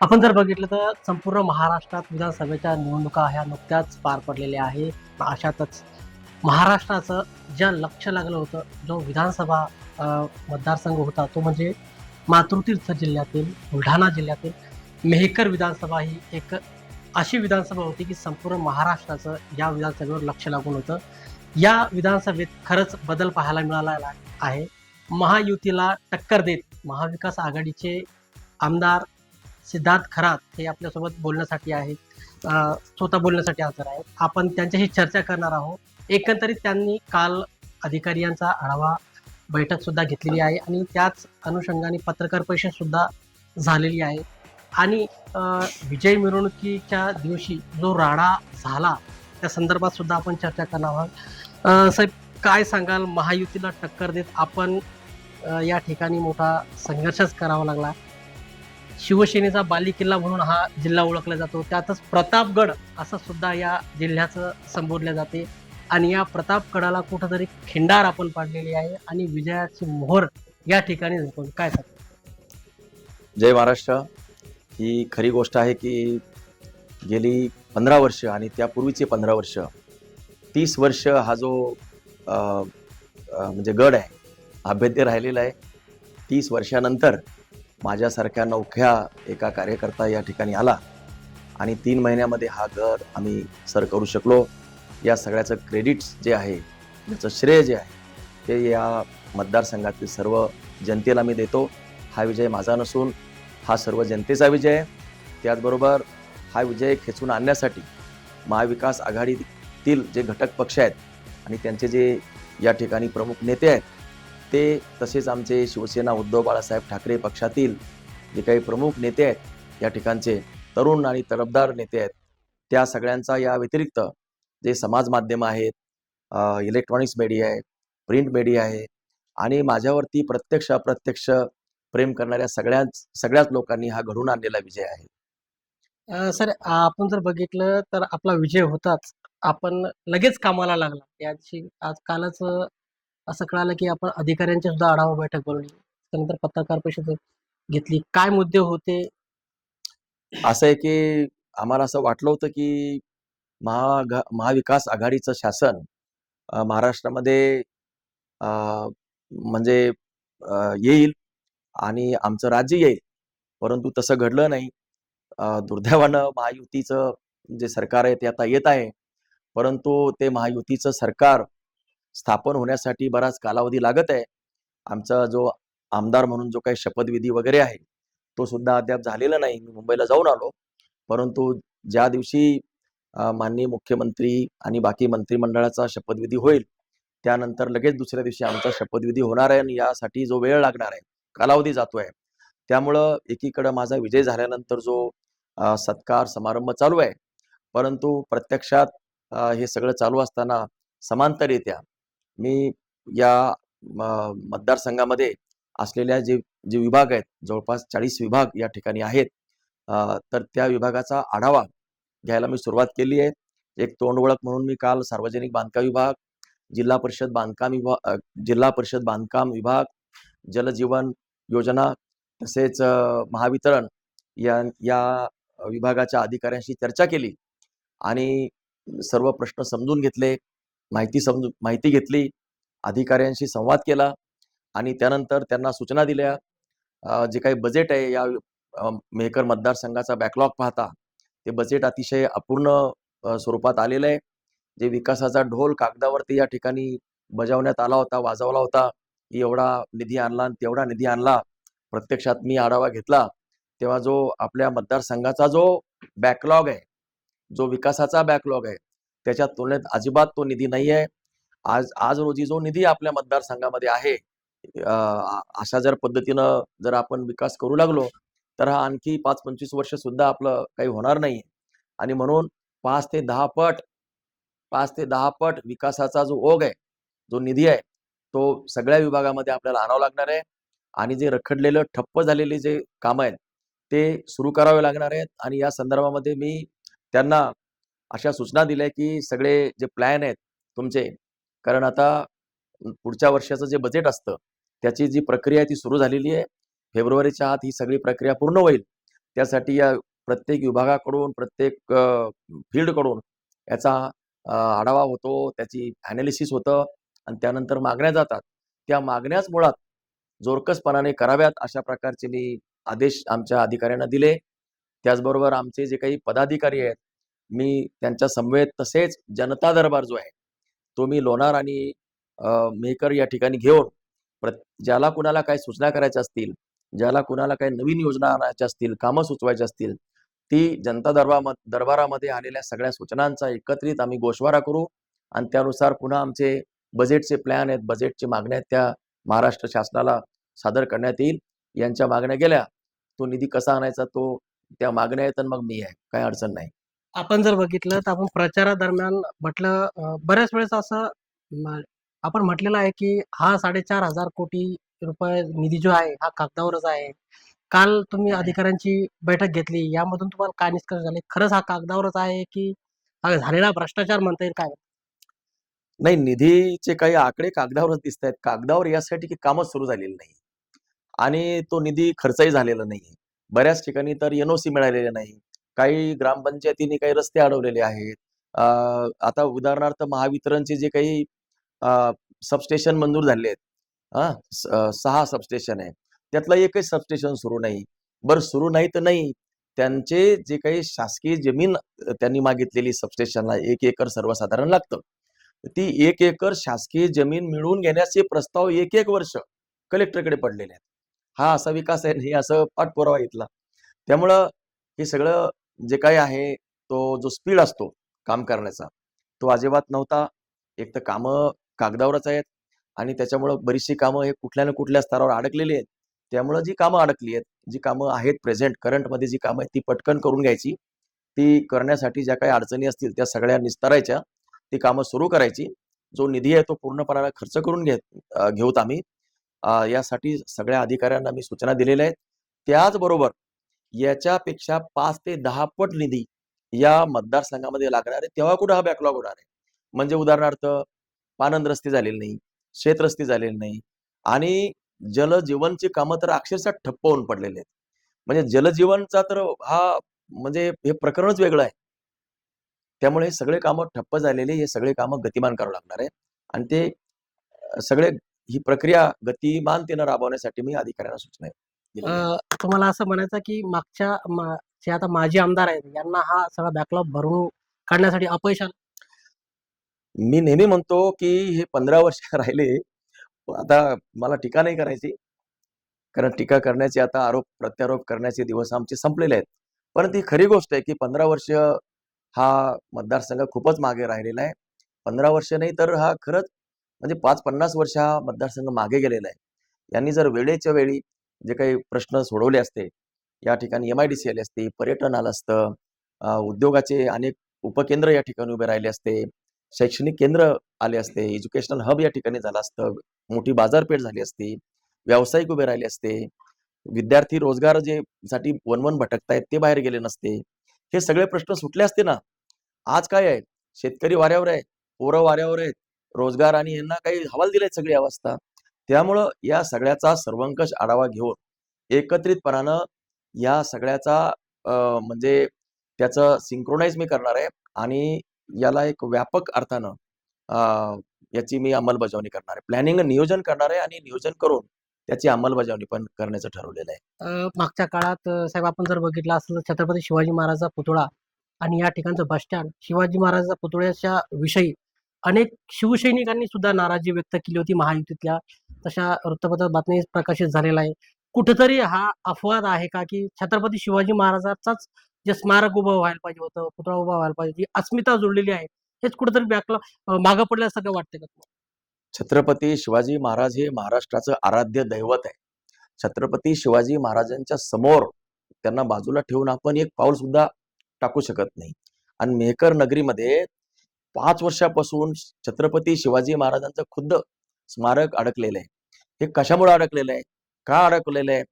आपण जर बघितलं तर संपूर्ण महाराष्ट्रात विधानसभेच्या निवडणुका ह्या नुकत्याच पार पडलेल्या आहेत. अशातच महाराष्ट्राचं ज्या लक्ष लागलं होतं जो विधानसभा मतदारसंघ होता तो म्हणजे मातृतीर्थ जिल्ह्यातील बुलढाणा जिल्ह्यातील मेहकर विधानसभा ही एक अशी विधानसभा होती की संपूर्ण महाराष्ट्राचं या विधानसभेवर लक्ष लागून होतं. या विधानसभेत खरंच बदल पाहायला मिळाला आहे. महायुतीला टक्कर देत महाविकास आघाडीचे आमदार सिद्धार्थ खरात हे आपल्यासोबत बोलण्यासाठी आहेत. स्वतः बोलण्यासाठी हजर आहेत. आपण त्यांच्याशी चर्चा करणार आहोत. एकंदरीत त्यांनी काल अधिकारी यांचा आढावा बैठक सुद्धा घेतलेली आहे आणि त्याच अनुषंगाने पत्रकार परिषद सुद्धा झालेली आहे. आणि विजय मिरवणुकीच्या दिवशी जो राडा झाला त्या संदर्भात सुद्धा आपण चर्चा करणार आहोत. साहेब काय सांगाल? महायुतीला टक्कर देत आपण या ठिकाणी मोठा संघर्षच करावा लागला. शिवसेनेचा बालेकिल्ला म्हणून हा जिल्हा ओळखला जातो. त्यातच प्रतापगड असं सुद्धा या जिल्ह्याचं संबोधले जाते. आणि या प्रतापगडाला कुठंतरी खिंडार आपण पाडलेली आहे आणि विजयाची मोहर या ठिकाणी काय सांगतो? जय महाराष्ट्र. ही खरी गोष्ट आहे की गेली पंधरा वर्ष आणि त्यापूर्वीचे पंधरा वर्ष तीस वर्ष हा जो म्हणजे गड आहे अभेद्य राहिलेला आहे. तीस वर्षानंतर माझ्यासारख्या नौख्या एका कार्यकर्ता या ठिकाणी आला आणि तीन महिन्यामध्ये हा गड आम्ही सर करू शकलो. या सगळ्याचं क्रेडिट्स जे आहे याचं श्रेय जे आहे ते या मतदारसंघातील सर्व जनतेला मी देतो. हा विजय माझा नसून हा सर्व जनतेचा विजय आहे. त्याचबरोबर हा विजय खेचून आणण्यासाठी महाविकास आघाडीतील जे घटक पक्ष आहेत आणि त्यांचे जे या ठिकाणी प्रमुख नेते आहेत ते तसेच आमचे शिवसेना उद्धव बाळासाहेब ठाकरे पक्षातील जे काही प्रमुख नेते आहेत या ठिकाणचे तरुण आणि तरफदार नेते आहेत त्या सगळ्यांचा या व्यतिरिक्त जे समाज माध्यम आहेत इलेक्ट्रॉनिक्स मीडिया आहे प्रिंट मीडिया आहे आणि माझ्यावरती प्रत्यक्ष अप्रत्यक्ष प्रेम करणाऱ्या सगळ्याच सगळ्याच लोकांनी हा घडून आणलेला विजय आहे. सर आपण जर बघितलं तर आपला विजय होताच. आपण लगेच कामाला लागला. याची आज कालच असं कळालं की आपण अधिकाऱ्यांची सुद्धा आढावा बैठक बोलवली. त्यानंतर पत्रकार परिषद घेतली. काय मुद्दे होते? असं आहे की आम्हाला असं वाटलं होतं की महा महाविकास आघाडीचं शासन महाराष्ट्रामध्ये म्हणजे येईल आणि आमचं राज्य येईल. परंतु तसं घडलं नाही. दुर्दैवानं महायुतीचं जे सरकार आहे ते आता येत आहे. परंतु ते महायुतीचं सरकार स्थापन होण्यासाठी बराच कालावधी लागत आहे. आमचा जो आमदार म्हणून जो काही शपथविधी वगैरे आहे तो सुद्धा अद्याप झालेला नाही. मी मुंबईला जाऊन आलो. परंतु ज्या दिवशी माननीय मुख्यमंत्री आणि बाकी मंत्रिमंडळाचा शपथविधी होईल त्यानंतर लगेच दुसऱ्या दिवशी आमचा शपथविधी होणार आहे आणि यासाठी जो वेळ लागणार आहे कालावधी जातोय. त्यामुळं एकीकडं माझा विजय झाल्यानंतर जो सत्कार समारंभ चालू आहे परंतु प्रत्यक्षात हे सगळं चालू असताना समांतररित्या मी या म, मतदारसंघामध्ये असलेल्या जे जे विभाग आहेत जवळपास चाळीस विभाग या ठिकाणी आहेत. तर त्या विभागाचा आढावा घ्यायला मी सुरुवात केली आहे. एक तोंड ओळख म्हणून मी काल सार्वजनिक बांधकाम विभाग जिल्हा परिषद बांधकाम विभाग जिल्हा परिषद बांधकाम विभाग जलजीवन योजना तसेच महावितरण या या विभागाच्या अधिकाऱ्यांशी चर्चा केली आणि सर्व प्रश्न समजून घेतले. माहिती समजू माहिती घेतली अधिकाऱ्यांशी संवाद केला आणि त्यानंतर त्यांना सूचना दिल्या. जे काही बजेट आहे या मेहकर मतदारसंघाचा बॅकलॉग पाहता ते बजेट अतिशय अपूर्ण स्वरूपात आलेलं आहे. जे विकासाचा ढोल कागदावरती या ठिकाणी बजावण्यात आला होता वाजवला होता की एवढा निधी आणला आणि तेवढा निधी आणला प्रत्यक्षात मी आढावा घेतला तेव्हा जो आपल्या मतदारसंघाचा जो बॅकलॉग आहे जो विकासाचा बॅकलॉग आहे त्याच्या तुलनेत अजिबात तो निधी नाही आहे आज आज रोजी जो निधी आपल्या मतदारसंघामध्ये आहे अशा जर पद्धतीनं जर आपण विकास करू लागलो तर हा आणखी पाच पंचवीस वर्ष सुद्धा आपलं काही होणार नाही आणि म्हणून पाच ते दहा पट पाच ते दहा पट विकासाचा जो ओघ आहे जो निधी आहे तो सगळ्या विभागामध्ये आपल्याला आणावं लागणार आहे. आणि जे रखडलेलं ठप्प झालेले जे कामं आहेत ते सुरू करावे लागणार आहेत. आणि या संदर्भामध्ये मी त्यांना अशा सूचना दिल्या की सगळे जे प्लॅन आहेत तुमचे कारण आता पुढच्या वर्षाचं जे बजेट असतं त्याची जी प्रक्रिया आहे ती सुरू झालेली आहे. फेब्रुवारीच्या आत ही सगळी प्रक्रिया पूर्ण होईल. त्यासाठी या प्रत्येक विभागाकडून प्रत्येक फील्डकडून याचा आढावा होतो त्याची ॲनालिसिस होतं आणि त्यानंतर मागण्या जातात. त्या मागण्याच मुळात जोरकसपणाने कराव्यात अशा प्रकारचे मी आदेश आमच्या अधिकाऱ्यांना दिले. त्याचबरोबर आमचे जे काही पदाधिकारी आहेत मी त्यांच्या समवेत तसेच जनता दरबार जो आहे तो मी लोणार आणि मेहकर या ठिकाणी घेऊन प्र ज्याला कुणाला काही सूचना करायच्या असतील ज्याला कुणाला काही नवीन योजना आणायच्या असतील कामं सुचवायची असतील ती जनता दरबार दरबारामध्ये आलेल्या सगळ्या सूचनांचा एकत्रित आम्ही गोषवारा करू आणि त्यानुसार पुन्हा आमचे बजेटचे प्लॅन आहेत बजेटचे मागण्या आहेत त्या महाराष्ट्र शासनाला सादर करण्यात येईल. यांच्या मागण्या गेल्या तो निधी कसा आणायचा तो त्या मागण्या आहेत आणि मग मी आहे काही अडचण नाही. आपण जर बघितलं तर आपण प्रचारादरम्यान म्हटलं बऱ्याच वेळेस असं आपण म्हटलेलं आहे की हा साडेचार हजार कोटी रुपये निधी जो आहे हा कागदावरच आहे. काल तुम्ही अधिकाऱ्यांची बैठक घेतली यामधून तुम्हाला काय निष्कर्ष झाले? खरंच हा कागदावरच आहे की हा झालेला भ्रष्टाचार म्हणता येईल काय? नाही निधीचे काही आकडे कागदावरच दिसत आहेत कागदावर यासाठी की कामच सुरू झालेलं नाही. आणि तो निधी खर्चही झालेला नाही बऱ्याच ठिकाणी तर एनओसी मिळालेले नाही. काही ग्रामपंचायतीने काही रस्ते अडवलेले आहेत. आता उदाहरणार्थ महावितरणचे जे काही सबस्टेशन मंजूर झाले आहेत. हा, सहा सबस्टेशन आहे त्यातलं एकही सबस्टेशन सुरू नाही. बरं सुरू नाही तर नाही. त्यांचे जे काही शासकीय जमीन त्यांनी मागितलेली सबस्टेशनला एक एकर सर्वसाधारण लागतं. ती एक एकर शासकीय जमीन मिळवून घेण्याचे प्रस्ताव एक एक वर्ष कलेक्टरकडे पडलेले आहेत. हा असा विकास आहे नाही असं पाठपुरावा इथला त्यामुळं हे सगळं जे काही आहे तो जो स्पीड असतो काम करण्याचा तो अजिबात नव्हता. एक तर कामं कागदावरच आहेत आणि त्याच्यामुळं बरीचशी कामं हे कुठल्या ना कुठल्या स्तरावर अडकलेली आहेत. त्यामुळं जी कामं अडकली आहेत जी कामं आहेत प्रेझेंट करंटमध्ये जी कामं आहेत ती पटकन करून घ्यायची. ती करण्यासाठी ज्या काही अडचणी असतील त्या सगळ्या निस्तारायच्या. ती कामं सुरू करायची. जो निधी आहे तो पूर्णपणाला खर्च करून घेत घेऊत आम्ही. यासाठी सगळ्या अधिकाऱ्यांना मी सूचना दिलेल्या आहेत. त्याचबरोबर याच्यापेक्षा पाच ते दहा पट निधी या मतदारसंघामध्ये लागणार आहे. तेव्हा कुठं हा बॅकलॉग होणार आहे? म्हणजे उदाहरणार्थ पानंद रस्ते झालेले नाही शेत रस्ते झालेले नाही आणि जलजीवनची कामं तर अक्षरशः ठप्प होऊन पडलेले आहेत. म्हणजे जलजीवनचा तर हा म्हणजे हे प्रकरणच वेगळं आहे. त्यामुळे हे सगळे कामं ठप्प झालेले हे सगळे कामं गतिमान करावं लागणार आहे आणि ते सगळे ही प्रक्रिया गतिमानतेनं राबवण्यासाठी मी अधिकाऱ्यांना सूचना आहे. अं, तुम्हाला असं म्हणायचं की मागच्या मा- जे आता माजी आमदार आहेत यांना हा सगळा बॅकलॉग भरून काढण्यासाठी अपयश आलं. मी नेहमी म्हणतो की हे पंधरा वर्ष राहिले आता मला टीका नाही करायची. कारण टीका करण्याचे आता आरोप प्रत्यारोप करण्याचे दिवस आमचे संपलेले आहेत. पण ती खरी गोष्ट आहे की पंधरा वर्ष हा मतदारसंघ खूपच मागे राहिलेला आहे. पंधरा वर्ष नाही तर हा खरंच म्हणजे पाच पन्नास वर्ष हा मतदारसंघ मागे गेलेला आहे. यांनी जर वेळेच्या वेळी जे काही प्रश्न सोडवले असते या ठिकाणी एम आय डी सी आले असते पर्यटन आलं असतं उद्योगाचे अनेक उपकेंद्र या ठिकाणी उभे राहिले असते शैक्षणिक केंद्र आले असते एज्युकेशनल हब या ठिकाणी झालं असतं मोठी बाजारपेठ झाली असती व्यावसायिक उभे राहिले असते विद्यार्थी रोजगार जे साठी वनवन भटकतायत ते बाहेर गेले नसते हे सगळे प्रश्न सुटले असते ना. आज काय आहे? शेतकरी वाऱ्यावर आहे पोरं वाऱ्यावर आहेत रोजगार आणि यांना काही हवाल दिलेत सगळी अवस्था. त्यामुळं या सगळ्याचा सर्वंकष आढावा घेऊन एकत्रितपणानं या सगळ्याचा म्हणजे त्याचं सिंक्रोनाइज मी करणार आहे आणि याला एक व्यापक अर्थानं याची मी अंमलबजावणी करणार आहे. प्लॅनिंग नियोजन करणार आहे आणि नियोजन करून त्याची अंमलबजावणी पण करण्याचं ठरवलेलं आहे. मागच्या काळात साहेब आपण जर बघितलं असेल तर छत्रपती शिवाजी महाराजांचा पुतळा आणि या ठिकाणचं बस स्टँड शिवाजी महाराजांच्या पुतळ्याच्या विषयी अनेक शिवसैनिकांनी सुद्धा नाराजी व्यक्त केली होती महायुतीतल्या. तशा वृत्तपत्रात बातमी प्रकाशित झालेला आहे. कुठेतरी हा अपवाद आहे का? की छत्रपती शिवाजी महाराजांचाच जे स्मारक उभं व्हायला पाहिजे होतं पुतळा उभा व्हायला पाहिजे जी अस्मिता जोडलेली आहे. हेच कुठेतरी बॅकला मागं पडल्यासारखं वाटतं का छत्रपती शिवाजी महाराज हे महाराष्ट्राचं आराध्य दैवत आहे. छत्रपती शिवाजी महाराजांच्या समोर त्यांना बाजूला ठेवून आपण एक पाऊल सुद्धा टाकू शकत नाही. आणि मेहकर नगरीमध्ये पाच वर्षापासून छत्रपती शिवाजी महाराजांचं खुद्द स्मारक अडकलेलं आहे. हे कशामुळे अडकलेलं आहे? का अडकलेलं आहे?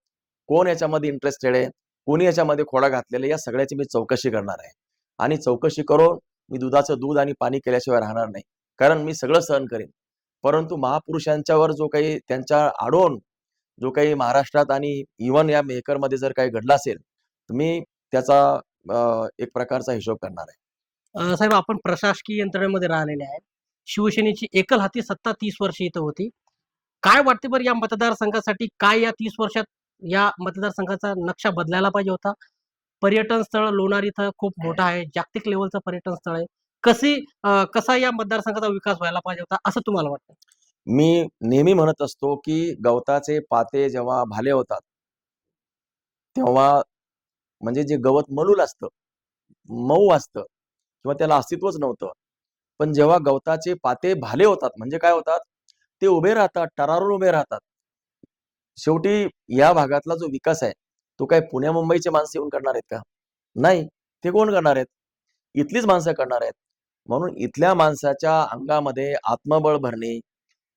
कोण याच्यामध्ये इंटरेस्टेड आहे? कोणी याच्यामध्ये खोडा घातलेला आहे? या सगळ्याची मी चौकशी करणार आहे. आणि चौकशी करून मी दुधाचं दूध आणि पाणी केल्याशिवाय राहणार नाही. कारण मी सगळं सहन करेन. परंतु महापुरुषांच्यावर जो काही त्यांच्या आडोन जो काही महाराष्ट्रात आणि इव्हन या मेहकरमध्ये जर काही घडलं असेल तर मी त्याचा एक प्रकारचा हिशोब करणार आहे. साहेब आपण प्रशासकीय यंत्रणेमध्ये राहिलेले आहे शिवसेनेची एकल हाती सत्ता तीस वर्ष इथं होती. काय वाटते बरं या मतदारसंघासाठी? काय या तीस वर्षात या मतदारसंघाचा नक्षा बदलायला पाहिजे होता? पर्यटन स्थळ लोणार इथं खूप मोठं आहे. जागतिक लेवलचं पर्यटन स्थळ आहे. कसे कसा या मतदारसंघाचा विकास व्हायला पाहिजे होता असं तुम्हाला वाटतं? मी नेहमी म्हणत असतो की गवताचे पाते जेव्हा भाले होतात तेव्हा म्हणजे जे गवत मलूल असतं मऊ असतं किंवा त्याला अस्तित्वच नव्हतं. पण जेव्हा गवताचे पाते भाले होतात म्हणजे काय होतात? ते उभे राहतात टरारून उभे राहतात. शेवटी या भागातला जो विकास आहे तो काय पुण्या मुंबईचे माणसं येऊन करणार आहेत का? नाही ते कोण करणार आहेत? इथलीच माणसं करणार आहेत. म्हणून इथल्या माणसाच्या अंगामध्ये आत्मबळ भरणे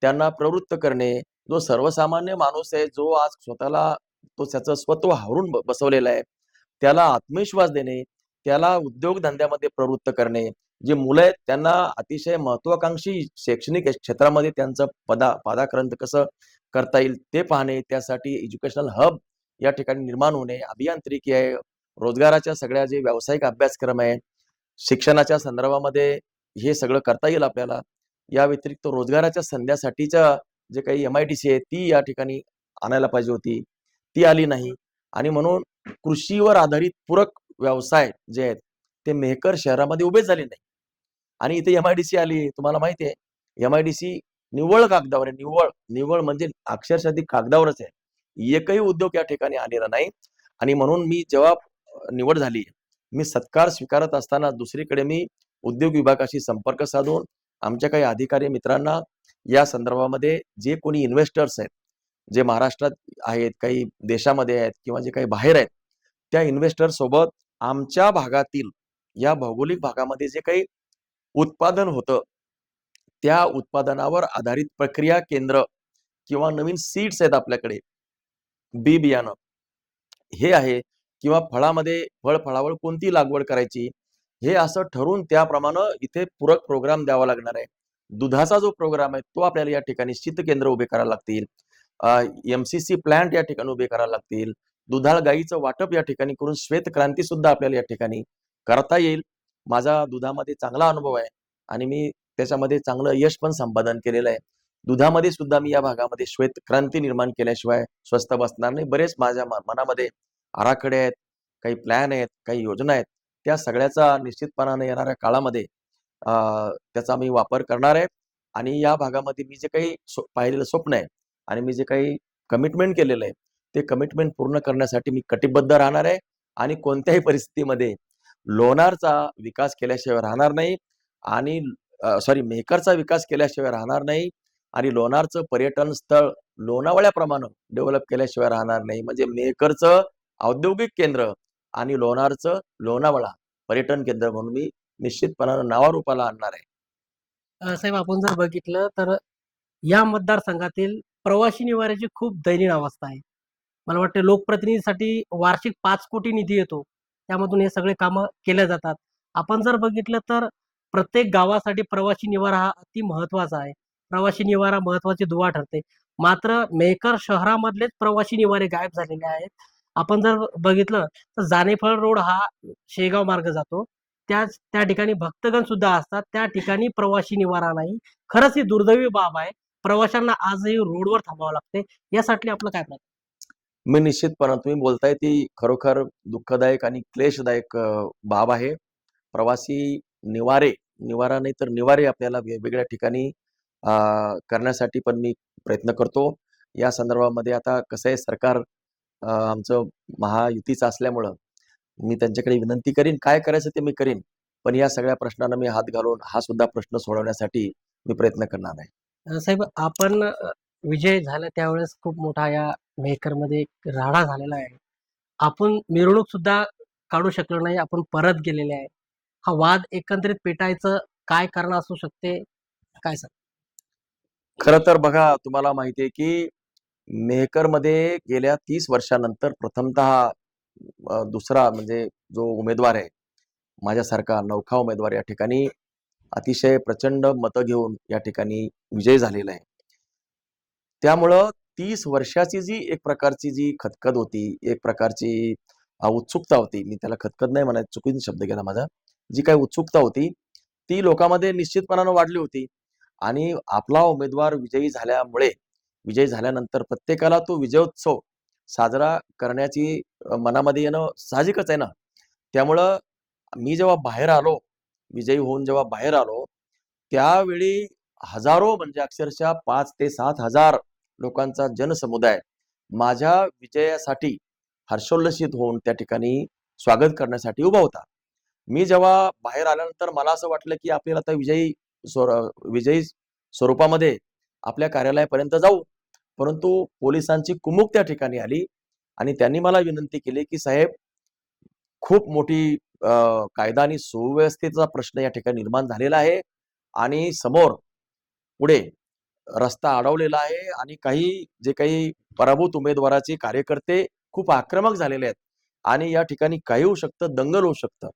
त्यांना प्रवृत्त करणे जो सर्वसामान्य माणूस आहे जो आज स्वतःला तो त्याचं स्वत्व हारून बसवलेला आहे त्याला आत्मविश्वास देणे त्याला उद्योगधंद्यामध्ये प्रवृत्त करणे. जे मुलं आहेत त्यांना अतिशय महत्वाकांक्षी शैक्षणिक क्षेत्रामध्ये त्यांचं पदा पादाक्रांत कसं करता येईल ते पाहणे त्यासाठी एज्युकेशनल हब या ठिकाणी निर्माण होणे अभियांत्रिकी आहे रोजगाराच्या सगळ्या जे व्यावसायिक अभ्यासक्रम आहे शिक्षणाच्या संदर्भामध्ये हे सगळं करता येईल आपल्याला. या व्यतिरिक्त रोजगाराच्या संध्यासाठीच्या जे काही एम आय डी सी आहे ती या ठिकाणी आणायला पाहिजे होती. ती आली नाही. आणि म्हणून कृषीवर आधारित पूरक व्यवसाय जे आहेत ते मेहकर शहरामध्ये उभे झाले नाही आणि इथे एम आय डी सी आली तुम्हाला माहिती आहे. एम आय डी सी निव्वळ कागदावर आहे. निव्वळ निव्वळ म्हणजे अक्षरशः ती कागदावरच आहे. एकही उद्योग या ठिकाणी आलेला नाही. आणि म्हणून मी जेव्हा निवड झाली मी सत्कार स्वीकारत असताना दुसरीकडे मी उद्योग विभागाशी संपर्क साधून आमच्या काही अधिकारी मित्रांना या संदर्भामध्ये जे कोणी इन्व्हेस्टर्स आहेत जे महाराष्ट्रात आहेत काही देशामध्ये आहेत किंवा जे काही बाहेर आहेत त्या इन्व्हेस्टर सोबत आमच्या भागातील या भौगोलिक भागामध्ये जे काही उत्पादन होतं त्या उत्पादनावर आधारित प्रक्रिया केंद्र किंवा नवीन सीड्स आहेत आपल्याकडे बी बियाणं. हे आहे किंवा फळामध्ये फळ फळावर कोणती लागवड करायची हे असं ठरवून त्याप्रमाणे इथे पूरक प्रोग्राम द्यावा लागणार आहे. दुधाचा जो प्रोग्राम आहे तो आपल्याला या ठिकाणी शीत केंद्र उभे करायला लागतील. एमसीसी प्लांट या ठिकाणी उभे करायला लागतील. दुधाळ गाईचं वाटप या ठिकाणी करून श्वेत क्रांती सुद्धा आपल्याला या ठिकाणी करता येईल. माझा दुधामध्ये चांगला अनुभव आहे आणि मी त्याच्यामध्ये चांगलं यश पण संपादन केलेलं आहे. दुधामध्ये सुद्धा मी या भागामध्ये श्वेत क्रांती निर्माण केल्याशिवाय स्वस्त बसणार नाही. बरेच माझ्या मनामध्ये आराखडे आहेत काही प्लॅन आहेत काही योजना आहेत. त्या सगळ्याचा निश्चितपणाने येणाऱ्या काळामध्ये त्याचा मी वापर करणार आहे आणि या भागामध्ये मी जे काही पाहिलेलं स्वप्न आहे आणि मी जे काही कमिटमेंट केलेलं आहे ते कमिटमेंट पूर्ण करण्यासाठी मी कटिबद्ध राहणार आहे आणि कोणत्याही परिस्थितीमध्ये लोणारचा विकास केल्याशिवाय राहणार नाही आणि सॉरी मेहकरचा विकास केल्याशिवाय राहणार नाही आणि लोणारचं पर्यटन स्थळ लोणावळ्याप्रमाणे डेव्हलप केल्याशिवाय राहणार नाही. म्हणजे मेहकरचं औद्योगिक केंद्र आणि लोणारचं लोणावळा पर्यटन केंद्र म्हणून मी निश्चितपणानं नावारूपाला आणणार आहे. साहेब आपण जर बघितलं तर या मतदारसंघातील प्रवासी निवाऱ्याची खूप दयनीय अवस्था आहे. मला वाटतं लोकप्रतिनिधीसाठी वार्षिक पाच कोटी निधी येतो. त्यामधून हे सगळे कामं केल्या जातात. आपण जर बघितलं तर प्रत्येक गावासाठी प्रवासी निवारा हा अति महत्त्वाचा आहे. प्रवासी निवारा महत्वाची दुवा ठरते. मात्र मेहकर शहरामधलेच प्रवासी निवारे गायब झालेले आहेत. आपण जर बघितलं तर जानेफळ रोड हा शेगाव मार्ग जातो. त्याच त्या ठिकाणी भक्तगण सुद्धा असतात. त्या ठिकाणी प्रवासी निवारा नाही. खरंच ही दुर्दैवी बाब आहे. प्रवाशांना आजही रोडवर थांबावं लागते. यासाठी आपलं काय प्रयत्न मी निश्चितपणे तुम्ही बोलताय ती खरोखर दुःखदायक आणि क्लेशदायक बाब आहे. प्रवासी निवारे निवारा नाही तर निवारे आपल्याला वेगवेगळ्या ठिकाणी करण्यासाठी पण मी प्रयत्न करतो. या संदर्भामध्ये आता कसं आहे सरकार आमचं महायुतीचं असल्यामुळं मी त्यांच्याकडे विनंती करीन काय करायचं ते मी करीन पण या सगळ्या प्रश्नांना मी हात घालून हा सुद्धा प्रश्न सोडवण्यासाठी मी प्रयत्न करणार आहे. साहेब आपण विजय झाला त्यावेळेस खूप मोठा या मेहकरमध्ये एक राडा झालेला आहे. आपण मिरवणूक सुद्धा काढू शकलो नाही आपण परत गेलेले आहे. हा वाद एकंदरीत पेटायचं काय कारण असू शकते? काय सांग? खरं तर बघा तुम्हाला माहिती आहे की मेहकरमध्ये गेल्या तीस वर्षानंतर प्रथमतः दुसरा म्हणजे जो उमेदवार आहे माझ्यासारखा नौखा उमेदवार या ठिकाणी अतिशय प्रचंड मतं घेऊन या ठिकाणी विजय झालेला आहे. त्यामुळं तीस वर्षाची जी एक प्रकारची जी खतखत होती एक प्रकारची उत्सुकता होती मी त्याला खतखत नाही म्हणायचं चुकीचा शब्द केला माझा जी काही उत्सुकता होती ती लोकांमध्ये निश्चितपणानं वाढली होती. आणि आपला उमेदवार विजयी झाल्यामुळे विजयी झाल्यानंतर प्रत्येकाला तो विजयोत्सव साजरा करण्याची मनामध्ये येणं साहजिकच आहे ना. त्यामुळं मी जेव्हा बाहेर आलो विजयी होऊन जेव्हा बाहेर आलो त्यावेळी हजारो म्हणजे अक्षरशः पाच ते सात हजार लोकांचा जनसमुदाय माझ्या विजयासाठी हर्षोल्लसित होऊन त्या ठिकाणी स्वागत करण्यासाठी उभा होता. मी जेव्हा बाहेर आल्यानंतर मला असं वाटलं की आपल्याला आता विजयी स्वर- विजयी स्वरूपामध्ये आपल्या कार्यालयापर्यंत जाऊ. परंतु पोलिसांची कुमुक त्या ठिकाणी आली आणि त्यांनी मला विनंती केली की साहेब खूप मोठी कायदा आणि सुव्यवस्थेचा प्रश्न या ठिकाणी निर्माण झालेला आहे आणि समोर पुढे रस्ता अडवलेला आहे आणि काही जे काही पराभूत उमेदवाराचे कार्यकर्ते खूप आक्रमक झालेले आहेत आणि या ठिकाणी काही होऊ शकतं दंगल होऊ शकतं.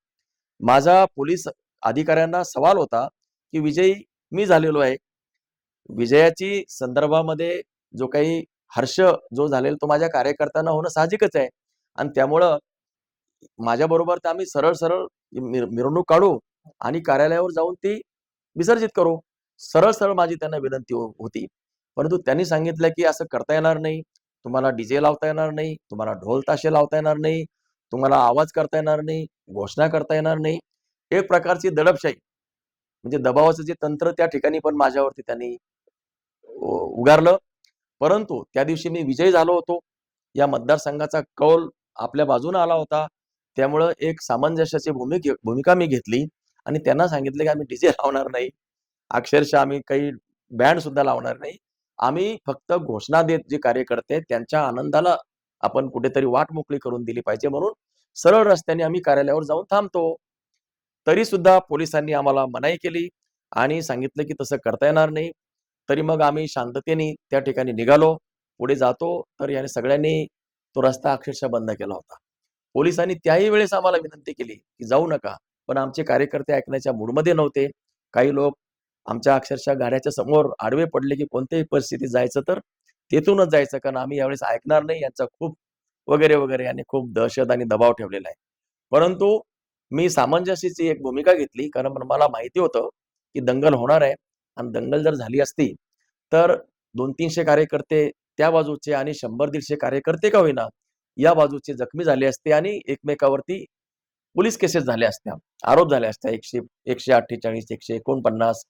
माझा पोलीस अधिकाऱ्यांना सवाल होता की विजयी मी झालेलो आहे. विजयाची संदर्भामध्ये जो काही हर्ष जो झालेला तो माझ्या कार्यकर्त्यांना होणं साहजिकच आहे आणि त्यामुळं माझ्याबरोबर तर आम्ही सरळ सरळ मिर- मिरवणूक काढू आणि कार्यालयावर जाऊन ती विसर्जित करू. सरळ सरळ माझी त्यांना विनंती हो-, होती. परंतु त्यांनी सांगितलं की असं करता येणार नाही. तुम्हाला डीजे लावता येणार नाही. तुम्हाला ढोल ताशे लावता येणार नाही. तुम्हाला आवाज करता येणार नाही. घोषणा करता येणार नाही. एक प्रकारची दडपशाही. म्हणजे दबावाचं जे तंत्र त्या ठिकाणी पण माझ्यावरती त्यांनी उगारलं. परंतु त्या दिवशी मी विजयी झालो होतो. या मतदारसंघाचा कौल आपल्या बाजूने आला होता. त्यामुळं एक सामंजस्याची भूमिका भूमिका मी घेतली. आणि त्यांना सांगितलं की आम्ही डीजे लावणार नाही. अक्षरशः आम्ही काही बँड सुद्धा लावणार नाही. आम्ही फक्त घोषणा देत जे कार्यकर्ते त्यांच्या आनंदाला आपण कुठेतरी वाट मोकळी करून दिली पाहिजे म्हणून सरळ रस्त्याने आम्ही कार्यालयावर जाऊन थांबतो. तरी सुद्धा पोलिसांनी आम्हाला मनाई केली आणि सांगितलं की तसं करता येणार नाही. तरी मग आम्ही शांततेने त्या ठिकाणी निघालो पुढे जातो. तर याने सगळ्यांनी तो रस्ता अक्षरशः बंद केला होता. पोलिसांनी त्याही वेळेस आम्हाला विनंती केली की जाऊ नका. पण आमचे कार्यकर्ते ऐकण्याच्या मूडमध्ये नव्हते. काही लोक आमच्या अक्षरशः गाड्याच्या समोर आडवे पडले की कोणत्याही परिस्थितीत जायचं तर तेथूनच जायचं. कारण आम्ही यावेळेस ऐकणार नाही. यांचा खूप वगैरे वगैरे यांनी खूप दहशत आणि दबाव ठेवलेला आहे. परंतु मी सामंजस्याची एक भूमिका घेतली. कारण मला माहिती होतं की दंगल होणार आहे. आणि दंगल जर झाली असती तर दोन तीनशे कार्यकर्ते त्या बाजूचे आणि शंभर दीडशे कार्यकर्ते का होईना या बाजूचे जखमी झाले असते आणि एकमेकावरती पोलीस केसेस झाल्या असत्या. आरोप झाले असत्या. एकशे एकशे अठ्ठेचाळीस एकशे एकोणपन्नास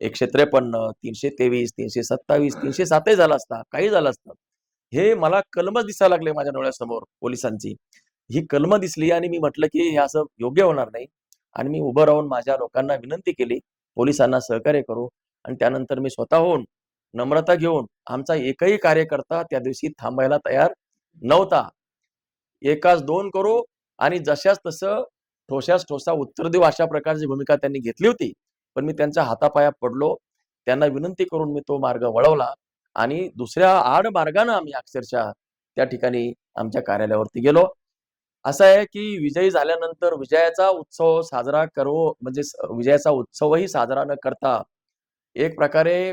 एकशे त्रेपन्न तीनशे तेवीस तीनशे सत्तावीस तीनशे सातही झाला असता काही झालं असतं. हे मला कलमच दिसायला लागले माझ्या डोळ्यासमोर पोलिसांची. ही कलम दिसली आणि मी म्हटलं की हे असं योग्य होणार नाही. आणि मी उभं राहून माझ्या लोकांना विनंती केली पोलिसांना सहकार्य करू आणि त्यानंतर मी स्वतःहून नम्रता घेऊन आमचा एकही कार्यकर्ता त्या दिवशी थांबायला तयार नव्हता. एकाच दोन करू आणि जशाच तसं ठोशास ठोसा उत्तर देऊ अशा प्रकारची भूमिका त्यांनी घेतली होती. पण मी त्यांच्या हातापाया पडलो. त्यांना विनंती करून मी तो मार्ग वळवला आणि दुसऱ्या आड मार्गानं आम्ही अक्षरशः त्या ठिकाणी आमच्या कार्यालयावरती गेलो. असं आहे की विजयी झाल्यानंतर विजयाचा उत्सव साजरा करू म्हणजे विजयाचा उत्सवही साजरा न करता एक प्रकारे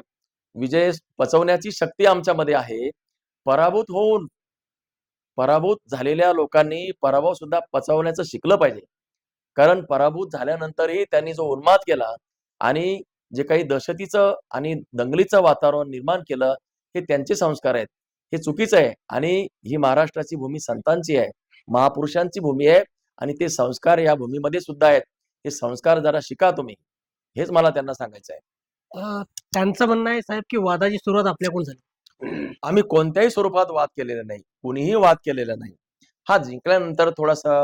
विजय पचवण्याची शक्ती आमच्यामध्ये आहे. पराभूत होऊन पराभूत झालेल्या लोकांनी पराभव सुद्धा पचवण्याचं शिकलं पाहिजे. कारण पराभूत झाल्यानंतरही त्यांनी जो उन्माद केला आणि जे काही दहशतीचं आणि दंगलीचं वातावरण निर्माण केलं हे त्यांचे संस्कार आहेत. हे चुकीचं आहे आणि ही महाराष्ट्राची भूमी संतांची आहे. महापुरुषांची भूमी आहे आणि ते संस्कार या भूमीमध्ये सुद्धा आहेत. हे संस्कार जरा शिका तुम्ही. हेच मला त्यांना सांगायचं आहे. त्यांचं म्हणणं आहे साहेब की वादाची सुरुवात आपल्याकडून झाली. आम्ही कोणत्याही स्वरूपात वाद केलेला नाही. कुणीही वाद केलेला नाही. हा जिंकल्यानंतर थोडासा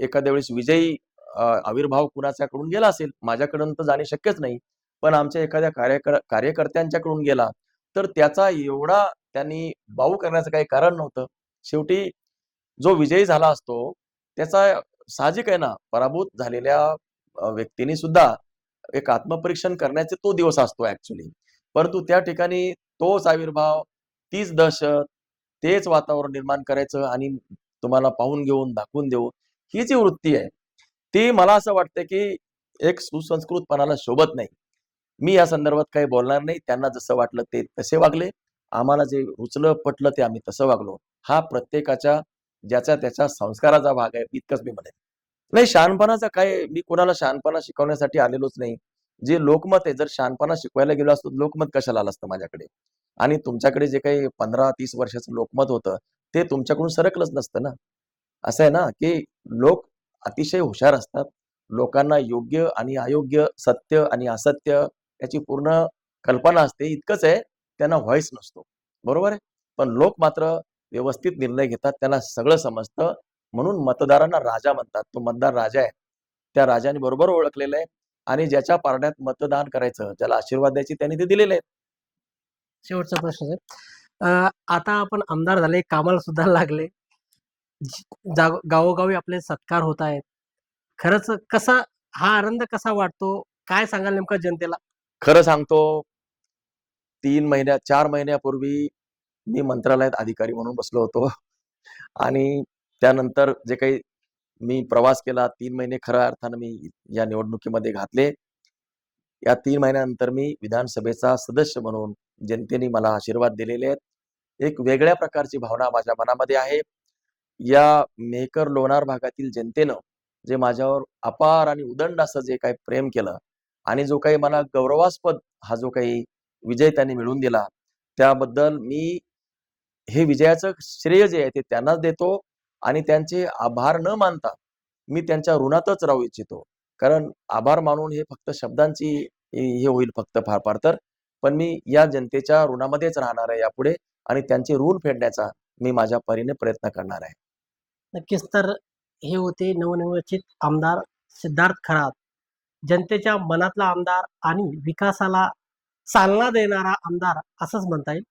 एखाद्या वेळेस विजयी आविर्भाव कुणाच्याकडून गेला असेल? माझ्याकडून तर जाणे शक्यच नाही. पण आमच्या एखाद्या कार्यकर कार्यकर्त्यांच्याकडून गेला तर त्याचा एवढा त्यांनी बाऊ करण्याचं काही कारण नव्हतं. शेवटी जो विजयी झाला असतो त्याचा साहजिक आहे ना पराभूत झालेल्या व्यक्तीने सुद्धा एक आत्मपरीक्षण करण्याचे तो दिवस असतो ऍक्च्युली परंतु त्या ठिकाणी तोच आविर्भाव तीच दहशत तेच वातावरण निर्माण करायचं आणि तुम्हाला पाहून घेऊन दाखवून देऊ ही जी वृत्ती आहे ती मला असं वाटतं की एक सुसंस्कृतपणाला शोभत नाही. मी या संदर्भात काही बोलणार नाही. त्यांना जसं वाटलं ते तसे वागले. आम्हाला जे रुचलं पटलं ते आम्ही तसं वागलो. हा प्रत्येकाच्या ज्याचा त्याच्या संस्काराचा भाग आहे इतकंच मी म्हणेन. नाही शहाणपणाचा काय मी कोणाला शहाणपणा शिकवण्यासाठी आलेलोच नाही. जे लोकमत आहे जर शहाणपणा शिकवायला गेलो असतो लोकमत कशाला आलं असतं माझ्याकडे? आणि तुमच्याकडे जे काही पंधरा तीस वर्षाचं लोकमत होतं ते तुमच्याकडून सरकलंच नसतं ना? असं आहे ना की लोक अतिशय हुशार असतात. लोकांना योग्य आणि अयोग्य सत्य आणि असत्य याची पूर्ण कल्पना असते. इतकंच आहे त्यांना व्हॉइस नसतो. बरोबर आहे? पण लोक मात्र व्यवस्थित निर्णय घेतात त्यांना सगळं समजतं. म्हणून मतदारांना राजा म्हणतात. तो मतदार राजा आहे. त्या राजाने बरोबर ओळखलेलं आहे आणि ज्याच्या पारड्यात मतदान करायचं ज्याला आशीर्वाद द्यायची त्यांनी ते दिलेले आहेत. शेवटचा प्रश्न आहे. आता आपण आमदार झाले कामाला सुद्धा लागले. गावोगावी आपले सत्कार होत आहेत. खरंच कसा हा आनंद कसा वाटतो? काय सांगाल नेमकं जनतेला? खरं सांगतो तीन महिन्या चार महिन्यापूर्वी मी मंत्रालयात अधिकारी म्हणून बसलो होतो. आणि त्यानंतर जे काही मी प्रवास केला तीन महिने खऱ्या अर्थानं मी या निवडणुकीमध्ये घातले. या तीन महिन्यानंतर मी विधानसभेचा सदस्य म्हणून जनतेने मला आशीर्वाद दिलेले आहेत. एक वेगळ्या प्रकारची भावना माझ्या मनामध्ये आहे. या मेहकर लोणार भागातील जनतेनं जे माझ्यावर अपार आणि उदंड असं जे काही प्रेम केलं आणि जो काही मला गौरवास्पद हा जो काही विजय त्यांनी मिळवून दिला त्याबद्दल मी हे विजयाचं श्रेय जे आहे ते त्यांनाच देतो आणि त्यांचे आभार न मानता मी त्यांच्या ऋणातच राहू इच्छितो. कारण आभार मानून हे फक्त शब्दांची हे होईल फक्त फार फार तर. पण मी या जनतेच्या ऋणामध्येच राहणार आहे यापुढे आणि त्यांचे ऋण फेडण्याचा मी माझ्या परीने प्रयत्न करणार आहे. नक्कीच. तर हे होते नवनिर्वाचित आमदार सिद्धार्थ खरात. जनतेच्या मनातला आमदार आणि विकासाला चालना देणारा आमदार असंच म्हणता येईल.